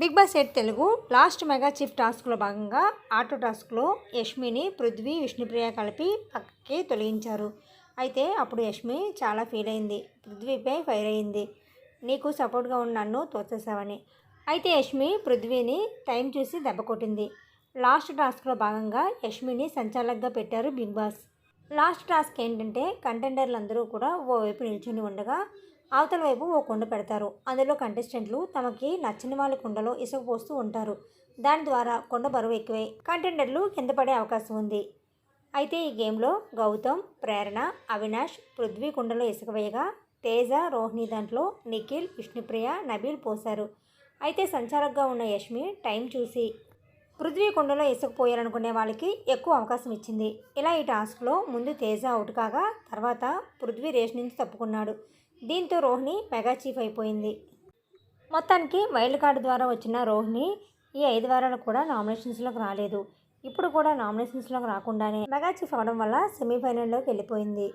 Big boss eight Telugu last mega chief టాస్క్లో భాగంగా auto టాస్క్లో యష్మిని పృథ్వీ విష్ణుప్రియ కలిపి పక్కకి తొలగించారు. అయితే అప్పుడు యష్మి చాలా ఫీల్ అయింది. పృథ్వీపై ఫైర్ అయింది. నీకు సపోర్ట్గా ఉన్న నన్ను తోచేసావని అయితే యష్మి పృథ్వీని టైం చూసి దెబ్బ కొట్టింది. లాస్ట్ టాస్క్లో భాగంగా యష్మిని సంచాలకుగా పెట్టారు బిగ్ బాస్. లాస్ట్ టాస్క్ ఏంటంటే కంటెండర్లు అందరూ కూడా ఓ వైపు నిల్చుని ఉండగా అవతల వైపు ఓ కుండ పెడతారు. అందులో కంటెస్టెంట్లు తమకి నచ్చని వాళ్ళ కుండలో ఇసుక పోస్తూ ఉంటారు. దాని ద్వారా కొండ బరువు ఎక్కువై కంటెండర్లు కింద పడే అవకాశం ఉంది. అయితే ఈ గేమ్లో గౌతమ్ ప్రేరణ అవినాష్ పృథ్వీ కుండలో ఇసుక వేయగా తేజ రోహిణి దాంట్లో నిఖిల్ విష్ణుప్రియ నబీల్ పోశారు. అయితే సంచారంగా ఉన్న యష్మి టైం చూసి పృథ్వీ కుండలో ఇసుక వాళ్ళకి ఎక్కువ అవకాశం ఇచ్చింది. ఇలా ఈ టాస్క్లో ముందు తేజ అవుట్ కాగా తర్వాత పృథ్వీ రేస్ నుంచి తప్పుకున్నాడు. దీంతో రోహిణి మెగా చీఫ్ అయిపోయింది. మొత్తానికి వైల్డ్ కార్డు ద్వారా వచ్చిన రోహిణి ఈ ఐదు వారాలు కూడా నామినేషన్స్లోకి రాలేదు. ఇప్పుడు కూడా నామినేషన్స్లోకి రాకుండానే మెగా చీఫ్ అవడం వల్ల సెమీఫైనల్లోకి వెళ్ళిపోయింది.